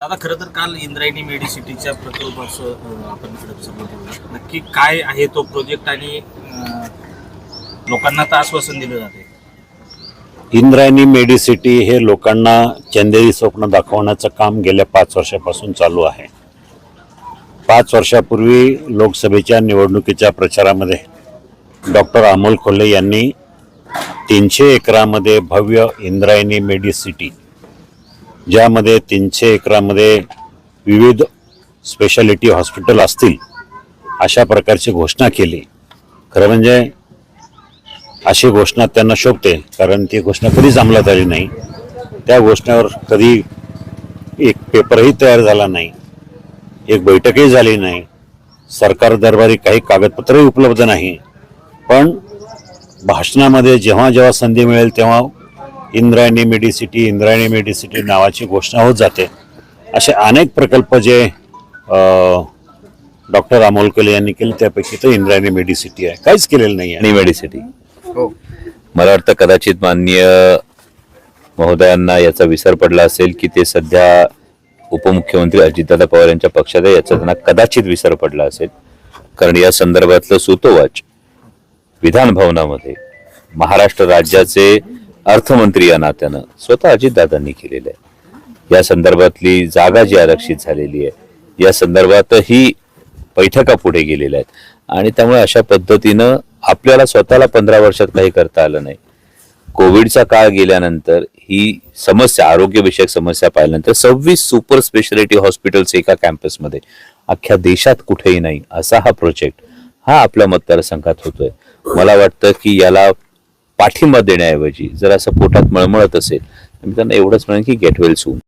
दादा खरं तर काल इंद्रायणी मेडिसिटीच्या प्रकल्पाचं आपण नक्की काय आहे तो प्रोजेक्ट आणि लोकांना तर आश्वासन दिलं जाते इंद्रायणी मेडिसिटी हे लोकांना चंदेरी स्वप्न दाखवण्याचं काम गेल्या पाच वर्षापासून चालू आहे. पाच वर्षापूर्वी लोकसभेच्या निवडणुकीच्या प्रचारामध्ये डॉक्टर अमोल खोले यांनी तीनशे एकरामध्ये भव्य इंद्रायणी मेडिसिटी ज्यामध्ये तीनशे एकरामध्ये विविध स्पेशालिटी हॉस्पिटल असतील अशा प्रकारची घोषणा केली. खरं म्हणजे अशी घोषणा त्यांना शोभते कारण ती घोषणा कधीच अंमलात आली नाही. त्या घोषणेवर कधी एक पेपरही तयार झाला नाही. एक बैठकही झाली नाही. सरकार दरबारी काही कागदपत्रही उपलब्ध नाही. पण भाषणामध्ये जेव्हा जेव्हा संधी मिळेल तेव्हा इंद्रायणी मेडिसिटी इंद्रायणी मेडिसिटी नावाची घोषणा होत जाते. असे अनेक प्रकल्प जे डॉक्टर अमोल कले यांनी केले त्यापैकी तर इंद्रायणी मेडिसिटी आहे. काहीच केलेलं नाही आहे. आणि मेडिसिटी. मला वाटतं कदाचित माननीय महोदयांना याचा विसर पडला असेल की ते सध्या उपमुख्यमंत्री अजितदादा पवार यांच्या पक्षात आहे. याचा त्यांना कदाचित विसर पडला असेल. कारण या संदर्भातलं सुतोवाच विधान भवनामध्ये महाराष्ट्र राज्याचे अर्थमंत्री या नात्यानं स्वतः अजितदादांनी केलेलं आहे. या संदर्भातली जागा जी आरक्षित झालेली आहे या संदर्भातही बैठका पुढे गेलेल्या आहेत. आणि त्यामुळे अशा पद्धतीनं आपल्याला स्वतःला पंधरा वर्षात काही करता आलं नाही. कोविडचा काळ गेल्यानंतर ही समस्या आरोग्यविषयक समस्या पाहिल्यानंतर सव्वीस सुपर स्पेशालिटी हॉस्पिटल्स एका कॅम्पसमध्ये. अख्ख्या देशात कुठेही नाही असा हा प्रोजेक्ट हा आपल्या मतदारसंघात होतोय. मला वाटतं की याला पाठिंबा देण्याऐवजी जर असं पोटात मळमळत असेल तर मी त्यांना एवढंच म्हणेन की गेट वेल सून